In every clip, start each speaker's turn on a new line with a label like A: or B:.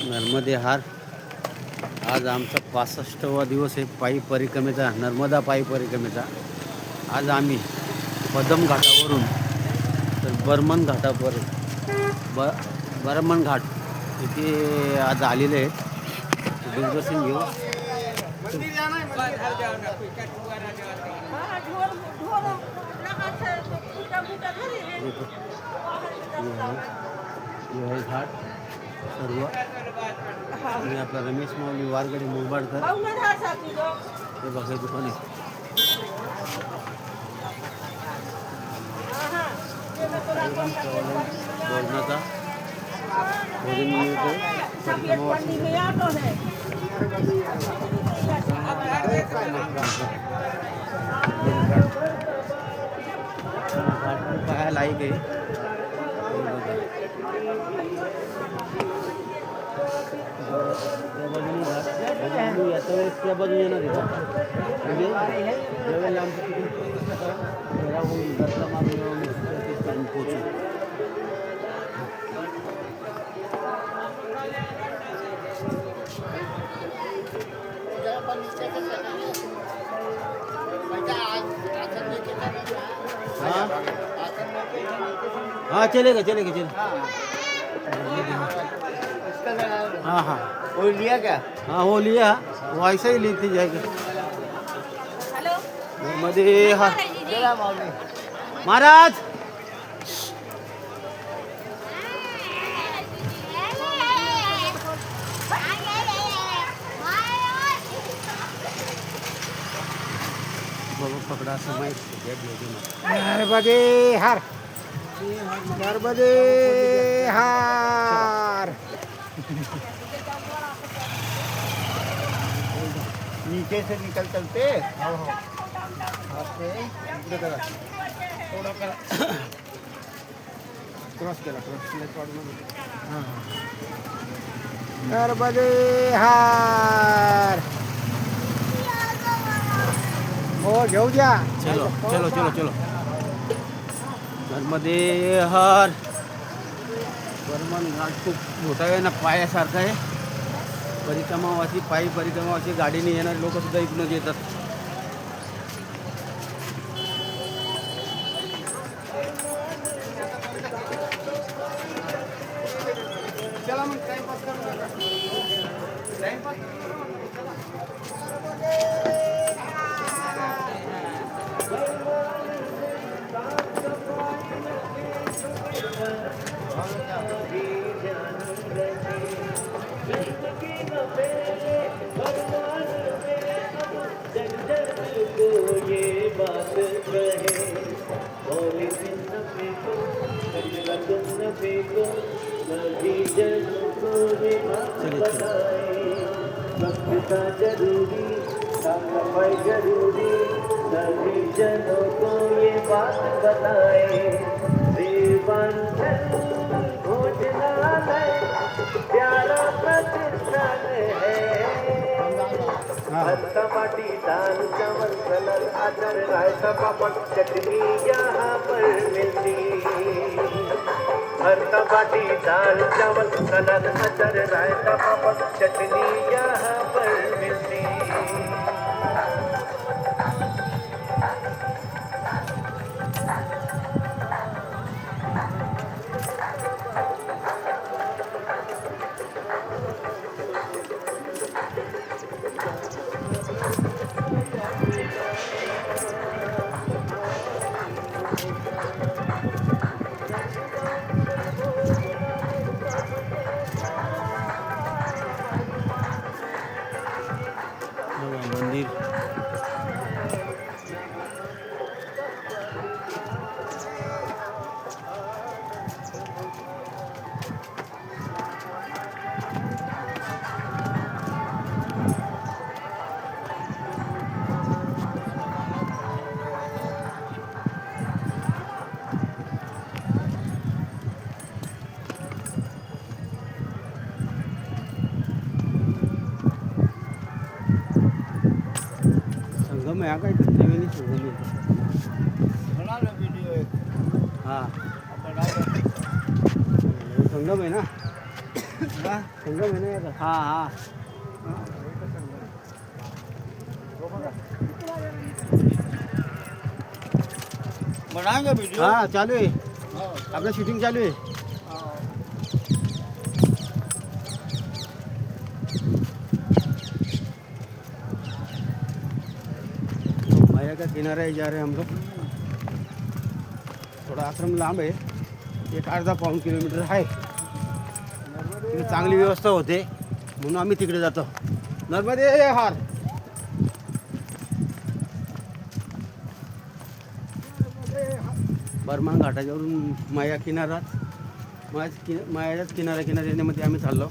A: नर्मदे हार आज आमचा पासष्टवा दिवस आहे पायी परिक्रमेचा नर्मदा पायी परिक्रमेचा आज आम्ही पदम घाटावरून तर बर्मन घाटापर्यंत ब बर्मन घाट इथे आज आलेले आहेत दिग्दर्शन घेऊ घाट सर्व आणि आपला रमेश माऊली वारगडी मुरबाडकर हे बघा हे दुकान भोजन मिळतो पाहायला लायक आहे त्या बाजूने येणार आहे? म्हणजे ज्यावेळेला आमचं होईल दत्ता मागणी आम्ही तिथपर्यंत पोहोचू हाँ हाँ चलेगा चलेगा। चलेगा हाँ हाँ।
B: वो लिया क्या?
A: हाँ वो लिया। वो ऐसा ही लेते जाएगा मध्ये हा. महाराज! बाबा पकडा असं माहिती. मला
B: नर्मदे हार. नर्मदे हार. नीचे से निकल चलते। हो हो। इकडे करा। थोडं करा। क्रॉस केला क्रॉस केला नर्मदे हार। हो घेऊ द्या
A: चलो चलो चलो चलो। नर्मदे हार। बर्मन घाट खूप मोठा आहे ना पायासारखा आहे परिक्रमावासी पायी परिक्रमावासी गाडीने येणारे लोकसुद्धा इकडूनच येतात. चलिए चलिए
C: जरूरी सफाई जरूरी सभी जनों को ये बात बताए देवांचल हलका पाटी दाल चावल सलाद अचार रायता पापड़ चटनी यहाँ पर मिलती भरता बाटी दाल चावल सलाद अचार रायता पापड़ चटनी यहाँ पर
A: संगम आहे हा काय त्रिवेणी संगम आहे
B: बना लो वीडियो एक
A: हा
B: बना लो
A: संगम आहे ना
B: हा
A: संगम आहे ना याचा
B: हा हा बनाएंगे वीडियो
A: हा चालू आहे आपलं शूटिंग चालू आहे तो माया का किनारा जा रहे हैं हम लोग. थोडा आश्रम लांब आहे. एक अर्धा पाऊण किलोमीटर आहे. तिथे चांगली व्यवस्था होते. म्हणून आम्ही तिकडे जातो. नर्मदे हार. बर्मान घाटाच्यावरून माया किनारात माया कि मायाच्याच किनाऱ्या किनाऱ्यामध्ये आम्ही चाललो.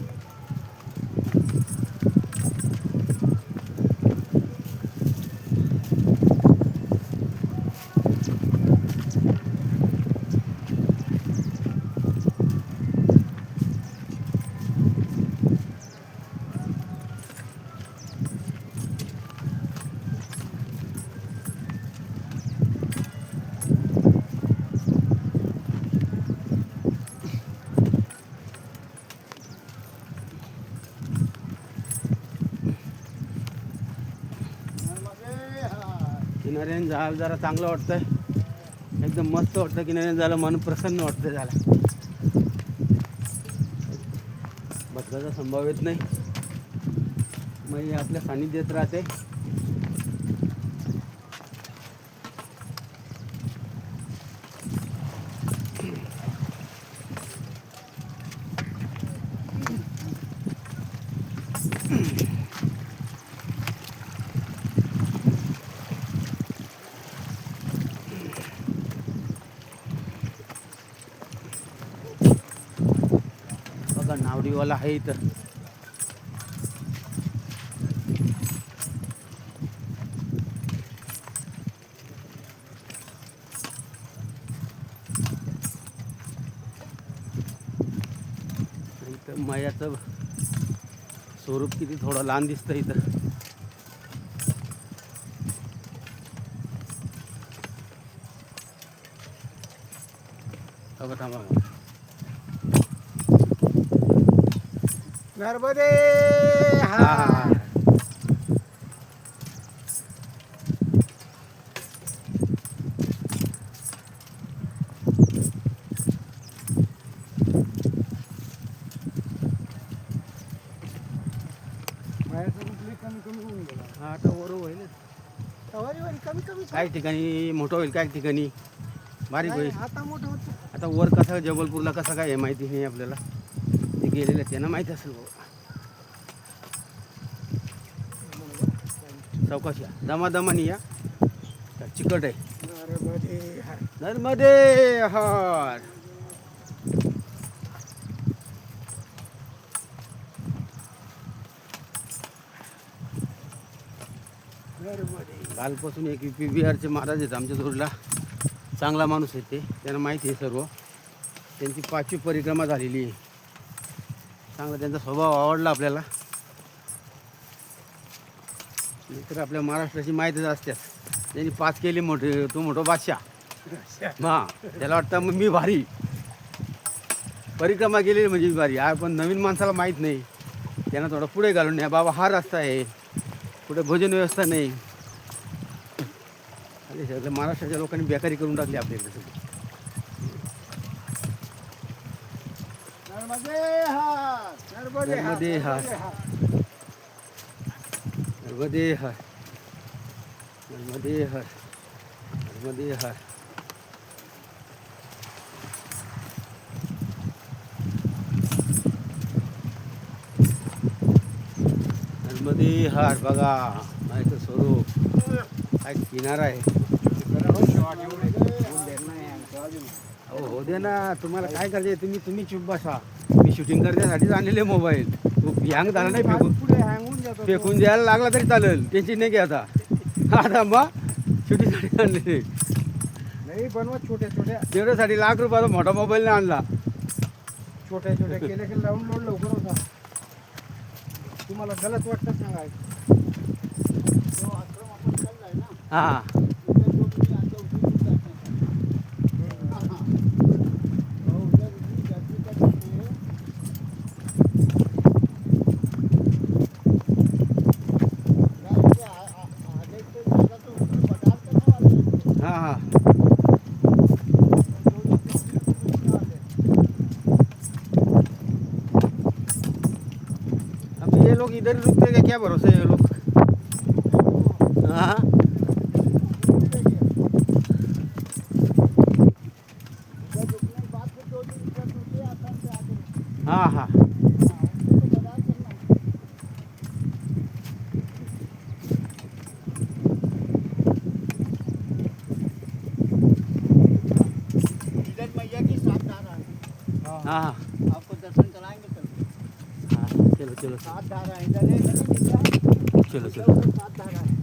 A: किनाऱ्याने झालं जरा चांगलं वाटतंय. एकदम मस्त वाटतं की नाही झालं मन प्रसन्न वाटतं झालं. बदलाचा संभाव येत नाही. मग हे आपल्या सानिध्यात राहते. बघा वाला आहे इथं. इथं मायाचं स्वरूप किती थोडं लहान दिसतं इथं. बघा थांबा.
B: नर्मदे!
A: हा. आता होईल
B: कमी कमी
A: काही ठिकाणी मोठं होईल काही ठिकाणी. बारीक होईल.
B: आता मोठं होतं.
A: आता वर कसं जबलपूरला कसं काय आहे माहिती नाही आपल्याला. गेलेलं त्यांना माहीत असेल बाबा. चौकाशी या. दमादमानी या. चिकट आहे.
B: नर्मदे हार.
A: कालपासून एक पी बिहारचे महाराज आहेत आमच्या जोडला. चांगला माणूस आहे ते. त्यांना माहिती आहे सर्व. त्यांची पाचवी परिक्रमा झालेली आहे. चांगला त्यांचा स्वभाव आवडला आपल्याला. तर आपल्या महाराष्ट्राची माहितीच असते. त्यांनी पाच केली मोठे तो मोठो बादशाह. हां त्याला वाटतं मग मी भारी. परिक्रमा केलेली म्हणजे भारी. हा पण नवीन माणसाला माहीत नाही. त्यांना थोडं पुढे घालून नाही बाबा हा रस्ता आहे. कुठे भोजन व्यवस्था नाही. आणि सगळं महाराष्ट्राच्या लोकांनी बेकारी करून टाकली आपल्याकडे सगळी
B: नर्मदे हर नर्मदे हर
A: नर्मदे हर.
B: नर्मदे हर.
A: नर्मदे हर नर्मदे हर नर्मदे हर हर बघा माहिती स्वरूप. काय किनारा आहे.
B: हो
A: अहो हो दे ना तुम्हाला काय करायचे तुम्ही तुम्ही चुप बसा. मी शूटिंग करण्यासाठीच आणलेले मोबाईल तो हँग झाला नाही फेकून.
B: पुढे हँग होऊन जातो तो.
A: फेकून द्यायला लागला तरी चालेल. टेन्शन नाही घ्या आता. आता मग शूटिंगसाठी आणलेले.
B: नाही बनवत छोट्या छोट्या.
A: तेवढ्यासाठी लाख रुपयाचा मोठा मोबाईल नाही आणला.
B: छोट्या छोट्या केल्या की डाउनलोड लवकर होता. तुम्हाला गलत वाटतं सांगायचं.
A: हां
B: उद्या जो तुम्ही आता उठून जाता. हो, उद्या तुम्ही जाती जाती
D: इधर ही रुकते क्या क्या भरोसा है ये लोग हाँ हाँ. हाँ
A: की है
D: हाँ. चलो चलो
A: सात धारा है इधर है गणेश जी का,
D: चलो
A: इधर
D: चलो
A: उधर सात धारा है